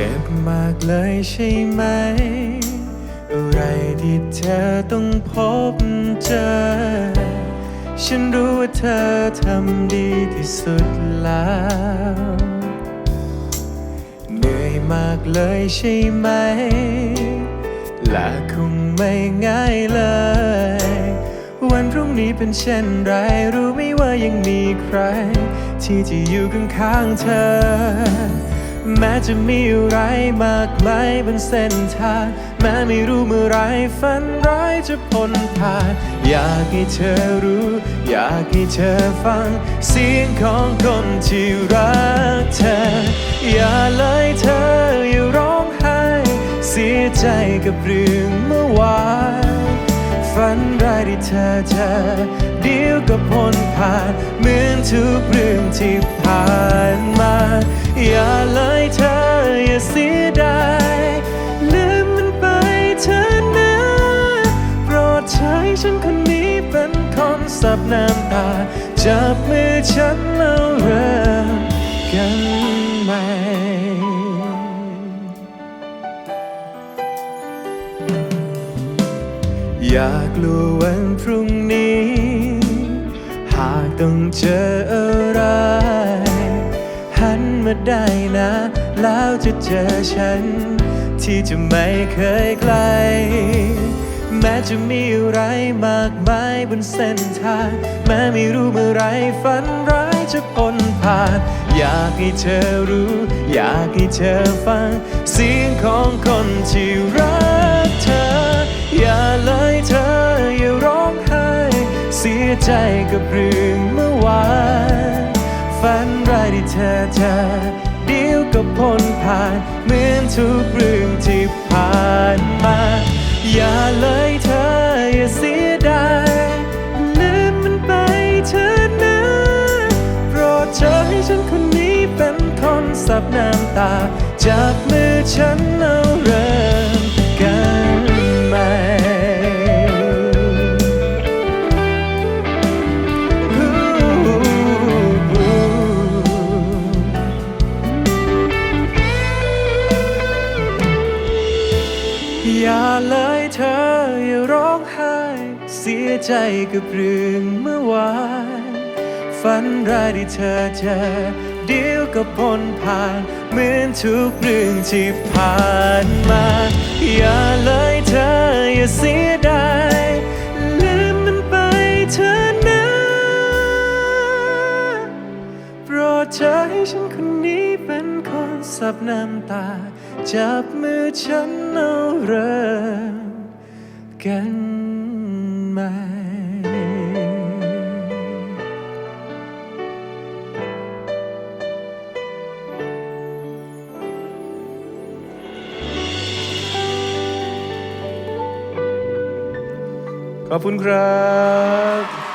จ็บมากเลยใช่ไหม อะไรที่เธอต้องพบเจอ ฉันรู้ว่าเธอทำดีที่สุดแล้ว เหนื่อยมากเลยใช่ไหม และคงไม่ง่ายเลย วันพรุ่งนี้เป็นเช่นไร รู้ไหมว่ายังมีใคร ที่จะอยู่ข้างๆเธอ แม้จะมีอะไรมากมายบนเส้นทาง แม้ไม่รู้เมื่อไรฝันร้ายจะพ้นผ่าน อยากให้เธอรู้ อยากให้เธอฟัง เสียงของคนที่รักเธอ อย่าเลยเธออย่าร้องไห้ เสียใจกับเรื่องเมื่อวาน ฝันร้ายที่เธอเจอเดี๋ยวก็พ้นผ่านเหมือนทุกเรื่องที่ผ่านมา อย่าเลยเธออย่าเสียดายลืมมันไปเธอนะโปรดใช้ฉันคนนี้เป็นคนสับน้ำตาจับมือฉันแล้วเริ่มกันใหม่ อย่ากลัววันพรุ่งนี้ หากต้องเจออะไร หันมาได้นะ แล้วจะเจอฉัน ที่จะไม่เคยไกล แม้จะมีอะไรมากมายบนเส้นทาง แม้ไม่รู้เมื่อไรฝันร้ายจะพ้นผ่าน อยากให้เธอรู้ อยากให้เธอฟัง เสียงของคนที่รัก ใจกับเรื่องเมื่อวานฝันร้ายที่เธอเจอเดียวก็พ้นผ่าน เหมือนทุกเรื่องที่ผ่านมา อย่าเลยเธออย่าเสียดายลืมมันไปเธอนะโปรดเธอให้ฉันคนนี้เป็นคนสับน้ำตาจับมือฉันเอ เสียใจกับเรื่องเมื่อวาน ฝันร้ายที่เธอเจอเดียวก็พ้นผ่าน เหมือนทุกเรื่องที่ผ่านมา อย่าเลยเธออย่าเสียดายลืมมันไปเธอนะโปรดเธอให้ฉันคนนี้เป็นคนสับน้ำตา จับมือฉันเอาเริ่มกัน ใหม่ขอบคุณครับ